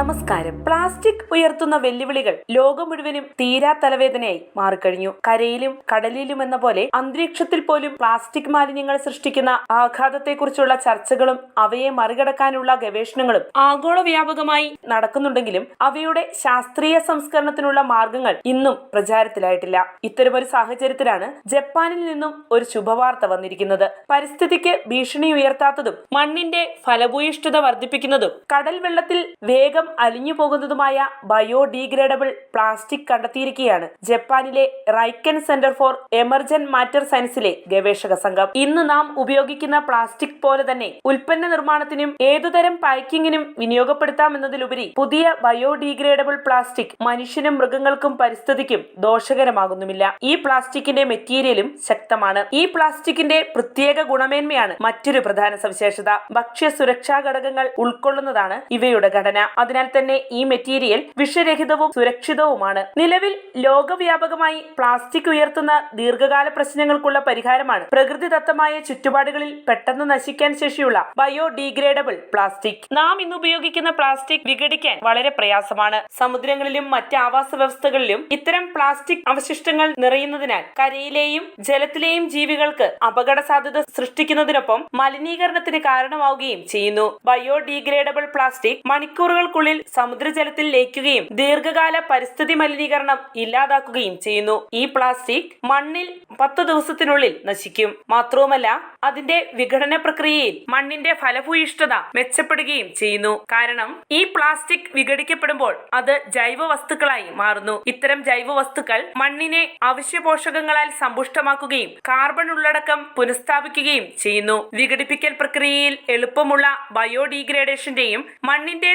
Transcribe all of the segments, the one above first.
നമസ്കാരം. പ്ലാസ്റ്റിക് ഉയർത്തുന്ന വെല്ലുവിളികൾ ലോകം മുഴുവനും തീരാ തലവേദനയായി മാറിക്കഴിഞ്ഞു. കരയിലും കടലിലും എന്ന പോലെ അന്തരീക്ഷത്തിൽ പോലും പ്ലാസ്റ്റിക് മാലിന്യങ്ങൾ സൃഷ്ടിക്കുന്ന ആഘാതത്തെക്കുറിച്ചുള്ള ചർച്ചകളും അവയെ മറികടക്കാനുള്ള ഗവേഷണങ്ങളും ആഗോള വ്യാപകമായി നടക്കുന്നുണ്ടെങ്കിലും അവയുടെ ശാസ്ത്രീയ സംസ്കരണത്തിനുള്ള മാർഗങ്ങൾ ഇന്നും പ്രചാരത്തിലായിട്ടില്ല. ഇത്തരമൊരു സാഹചര്യത്തിലാണ് ജപ്പാനിൽ നിന്നും ഒരു ശുഭവാർത്ത വന്നിരിക്കുന്നത്. പരിസ്ഥിതിക്ക് ഭീഷണി ഉയർത്താത്തതും മണ്ണിന്റെ ഫലഭൂയിഷ്ഠത വർദ്ധിപ്പിക്കുന്നതും കടൽ വെള്ളത്തിൽ വേഗം അലിഞ്ഞു പോകുന്നതുമായ ബയോഡീഗ്രേഡബിൾ പ്ലാസ്റ്റിക് കണ്ടെത്തിയിരിക്കുകയാണ്. ജപ്പാനിലെ Riken centre for emergent matter സയൻസിലെ ഗവേഷക സംഘം. ഇന്ന് നാം ഉപയോഗിക്കുന്ന പ്ലാസ്റ്റിക് പോലെ തന്നെ ഉൽപ്പന്ന നിർമ്മാണത്തിനും ഏതുതരം പാക്കിങ്ങിനും വിനിയോഗപ്പെടുത്താമെന്നതിലുപരി പുതിയ ബയോഡീഗ്രേഡബിൾ പ്ലാസ്റ്റിക് മനുഷ്യനും മൃഗങ്ങൾക്കും പരിസ്ഥിതിക്കും ദോഷകരമാകുന്നുമില്ല. ഈ പ്ലാസ്റ്റിക്കിന്റെ മെറ്റീരിയലും ശക്തമാണ്. ഈ പ്ലാസ്റ്റിക്കിന്റെ പ്രത്യേക ഗുണമേന്മയാണ് മറ്റൊരു പ്രധാന സവിശേഷത. ഭക്ഷ്യ സുരക്ഷാ ഘടകങ്ങൾ ഉൾക്കൊള്ളുന്നതാണ് ഇവയുടെ ഘടന. അതിനാൽ തന്നെ ഈ മെറ്റീരിയൽ വിഷരഹിതവും സുരക്ഷിതവുമാണ്. നിലവിൽ ലോകവ്യാപകമായി പ്ലാസ്റ്റിക് ഉയർത്തുന്ന ദീർഘകാല പ്രശ്നങ്ങൾക്കുള്ള പരിഹാരമാണ് പ്രകൃതിദത്തമായ ചുറ്റുപാടുകളിൽ പെട്ടെന്ന് നശിക്കാൻ ശേഷിയുള്ള ബയോഡീഗ്രേഡബിൾ പ്ലാസ്റ്റിക്. നാം ഇന്ന് ഉപയോഗിക്കുന്ന പ്ലാസ്റ്റിക് വിഘടിക്കാൻ വളരെ പ്രയാസമാണ്. സമുദ്രങ്ങളിലും മറ്റ് ആവാസ വ്യവസ്ഥകളിലും ഇത്തരം പ്ലാസ്റ്റിക് അവശിഷ്ടങ്ങൾ നിറയുന്നതിനാൽ കരയിലെയും ജലത്തിലെയും ജീവികൾക്ക് അപകട സാധ്യത സൃഷ്ടിക്കുന്നതിനൊപ്പം മലിനീകരണത്തിന് കാരണമാവുകയും ചെയ്യുന്നു. ബയോഡീഗ്രേഡബിൾ പ്ലാസ്റ്റിക് മണിക്കൂറുകൾക്കുള്ളിൽ സമുദ്രജലത്തിൽ ലയിക്കുകയും ദീർഘകാല പരിസ്ഥിതി മലിനീകരണം ഇല്ലാതാക്കുകയും ചെയ്യുന്നു. ഈ പ്ലാസ്റ്റിക് മണ്ണിൽ പത്ത് ദിവസത്തിനുള്ളിൽ നശിക്കും. മാത്രവുമല്ല അതിന്റെ വിഘടന പ്രക്രിയയിൽ മണ്ണിന്റെ ഫലഭൂയിഷ്ഠത മെച്ചപ്പെടുകയും ചെയ്യുന്നു. കാരണം ഈ പ്ലാസ്റ്റിക് വിഘടിക്കപ്പെടുമ്പോൾ അത് ജൈവ വസ്തുക്കളായി മാറുന്നു. ഇത്തരം ജൈവ വസ്തുക്കൾ മണ്ണിനെ അവശ്യ പോഷകങ്ങളാൽ സമ്പുഷ്ടമാക്കുകയും കാർബൺ ഉള്ളടക്കം പുനഃസ്ഥാപിക്കുകയും ചെയ്യുന്നു. വിഘടിപ്പിക്കൽ പ്രക്രിയയിൽ എളുപ്പമുള്ള ബയോഡീഗ്രേഡേഷന്റെയും മണ്ണിന്റെ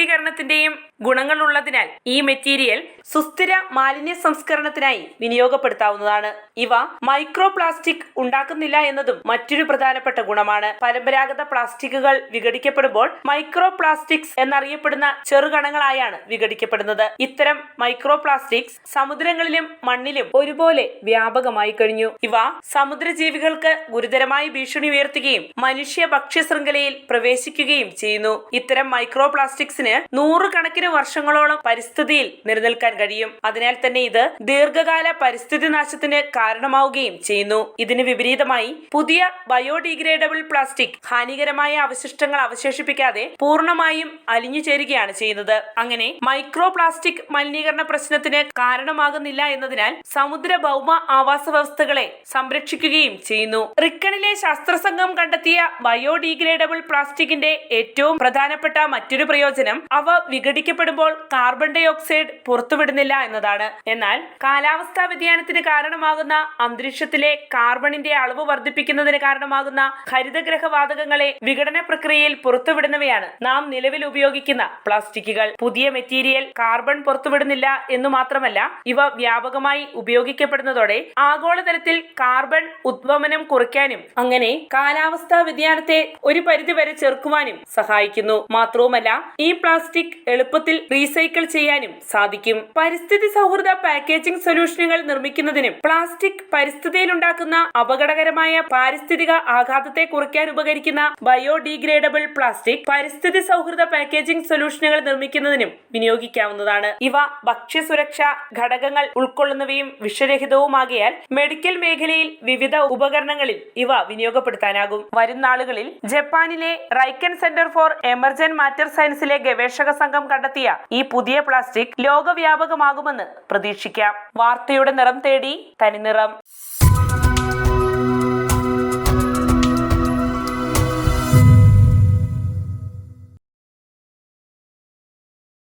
സമ്പുഷ്ടീകരണത്തിന്റെയും ഗുണങ്ങളുള്ളതിനാൽ ഈ മെറ്റീരിയൽ സുസ്ഥിര മാലിന്യ സംസ്കരണത്തിനായി വിനിയോഗപ്പെടുത്താവുന്നതാണ്. ഇവ മൈക്രോ പ്ലാസ്റ്റിക് ഉണ്ടാക്കുന്നില്ല എന്നതും മറ്റൊരു പ്രധാനപ്പെട്ട ഗുണമാണ്. പരമ്പരാഗത പ്ലാസ്റ്റിക്കുകൾ വിഘടിക്കപ്പെടുമ്പോൾ മൈക്രോ പ്ലാസ്റ്റിക്സ് എന്നറിയപ്പെടുന്ന ചെറുകണങ്ങളായാണ് വിഘടിക്കപ്പെടുന്നത്. ഇത്തരം മൈക്രോ പ്ലാസ്റ്റിക്സ് സമുദ്രങ്ങളിലും മണ്ണിലും ഒരുപോലെ വ്യാപകമായി കഴിഞ്ഞു. ഇവ സമുദ്രജീവികൾക്ക് ഗുരുതരമായി ഭീഷണി ഉയർത്തുകയും മനുഷ്യ ഭക്ഷ്യ ശൃംഖലയിൽ പ്രവേശിക്കുകയും ചെയ്യുന്നു. ഇത്തരം മൈക്രോ പ്ലാസ്റ്റിക്സിന് നൂറുകണക്കിന് വർഷങ്ങളോളം പരിസ്ഥിതിയിൽ നിലനിൽക്കാൻ കഴിയും. അതിനാൽ തന്നെ ഇത് ദീർഘകാല പരിസ്ഥിതി നാശത്തിന് കാരണമാവുകയും ചെയ്യുന്നു. ഇതിന് വിപരീതമായി പുതിയ ബയോഡിഗ്രേഡബിൾ പ്ലാസ്റ്റിക് ഹാനികരമായ അവശിഷ്ടങ്ങൾ അവശേഷിപ്പിക്കാതെ പൂർണമായും അലിഞ്ഞു ചേരുകയാണ് ചെയ്യുന്നത്. അങ്ങനെ മൈക്രോ പ്ലാസ്റ്റിക് മലിനീകരണ പ്രശ്നത്തിന് കാരണമാകുന്നില്ല എന്നതിനാൽ സമുദ്ര ഭൗമ ആവാസ വ്യവസ്ഥകളെ സംരക്ഷിക്കുകയും ചെയ്യുന്നു. റിക്കണിലെ ശാസ്ത്രസംഘം കണ്ടെത്തിയ ബയോഡിഗ്രേഡബിൾ പ്ലാസ്റ്റിക്കിന്റെ ഏറ്റവും പ്രധാനപ്പെട്ട മറ്റൊരു പ്രയോജനം അവ വിഘടിക്കപ്പെടുമ്പോൾ കാർബൺ ഡൈ ഓക്സൈഡ് പുറത്തുവിടുന്നില്ല എന്നതാണ്. എന്നാൽ കാലാവസ്ഥാ വ്യതിയാനത്തിന് കാരണമാകുന്ന അന്തരീക്ഷത്തിലെ കാർബണിന്റെ അളവ് വർദ്ധിപ്പിക്കുന്നതിന് കാരണമാകുന്ന ഹരിതഗ്രഹ വാതകങ്ങളെ വിഘടന പ്രക്രിയയിൽ പുറത്തുവിടുന്നവയാണ് നാം നിലവിൽ ഉപയോഗിക്കുന്ന പ്ലാസ്റ്റിക്കുകൾ. പുതിയ മെറ്റീരിയൽ കാർബൺ പുറത്തുവിടുന്നില്ല എന്നു മാത്രമല്ല ഇവ വ്യാപകമായി ഉപയോഗിക്കപ്പെടുന്നതോടെ ആഗോളതലത്തിൽ കാർബൺ ഉദ്വമനം കുറയ്ക്കാനും അങ്ങനെ കാലാവസ്ഥാ വ്യതിയാനത്തെ ഒരു പരിധിവരെ ചെറുക്കുവാനും സഹായിക്കുന്നു. മാത്രവുമല്ല ഈ പ്ലാസ്റ്റിക് എളുപ്പത്തിൽ റീസൈക്കിൾ ചെയ്യാനും സാധിക്കും. പരിസ്ഥിതി സൗഹൃദ പാക്കേജിംഗ് സൊല്യൂഷനുകൾ നിർമ്മിക്കുന്നതിനും പ്ലാസ്റ്റിക് പരിസ്ഥിതിയിലുണ്ടാക്കുന്ന അപകടകരമായ പാരിസ്ഥിതിക ആഘാതത്തെ കുറയ്ക്കാൻ ഉപകരിക്കുന്ന ബയോഡീഗ്രേഡബിൾ പ്ലാസ്റ്റിക് പരിസ്ഥിതി സൗഹൃദ പാക്കേജിംഗ് സൊല്യൂഷനുകൾ നിർമ്മിക്കുന്നതിനും വിനിയോഗിക്കാവുന്നതാണ്. ഇവ ഭക്ഷ്യസുരക്ഷ ഘടകങ്ങൾ ഉൾക്കൊള്ളുന്നവയും വിഷരഹിതവുമാകിയാൽ മെഡിക്കൽ മേഖലയിൽ വിവിധ ഉപകരണങ്ങളിൽ ഇവ വിനിയോഗപ്പെടുത്താനാകും. വരും നാളുകളിൽ ജപ്പാനിലെ Riken centre for emergent matter സയൻസിലെ ഗവേഷക സംഘം കണ്ടെത്തിയ ഈ പുതിയ പ്ലാസ്റ്റിക് ലോകവ്യാപകമാകുമെന്ന് പ്രതീക്ഷിക്കാം. വാർത്തയുടെ നിറം തേടി തനിനിറം.